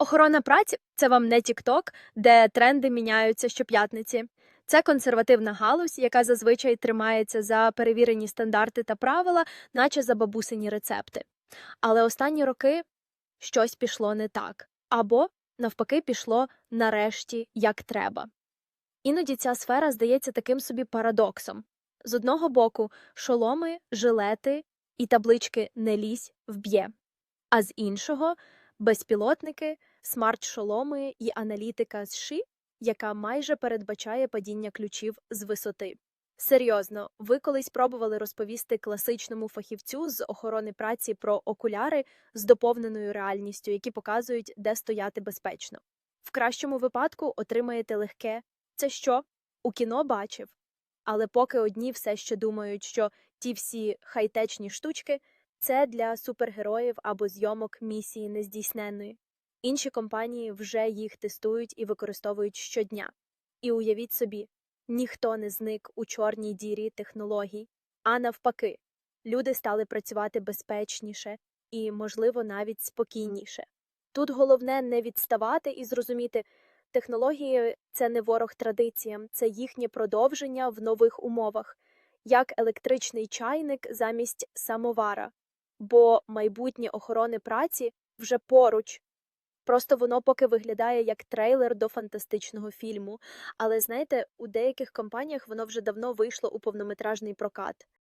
Охорона праці це вам не TikTok, де тренди міняються щоп'ятниці. Це консервативна галузь, яка зазвичай тримається за перевірені стандарти та правила, наче за бабусині рецепти. Але останні роки щось пішло не так, або навпаки пішло нарешті як треба. Іноді ця сфера здається таким собі парадоксом. З одного боку, шоломи, жилети і таблички не лізь вб'є, а з іншого безпілотники, смарт-шоломи і аналітика з ши, яка майже передбачає падіння ключів з висоти. Серйозно, ви колись пробували розповісти класичному фахівцю з охорони праці про окуляри з доповненою реальністю, які показують, де стояти безпечно. В кращому випадку отримаєте легке це що? У кіно бачив. Але поки одні все ще думають, що ті всі хайтечні штучки це для супергероїв або зйомок місії нездійсненної. Інші компанії вже їх тестують і використовують щодня. І уявіть собі, ніхто не зник у чорній дірі технологій, а навпаки, люди стали працювати безпечніше і, можливо, навіть спокійніше. Тут головне не відставати і зрозуміти, технології це не ворог традиціям, це їхнє продовження в нових умовах, як електричний чайник замість самовара, бо майбутнє охорони праці вже поруч. Просто воно поки виглядає як трейлер до фантастичного фільму. Але знаєте, у деяких компаніях воно вже давно вийшло у повнометражний прокат.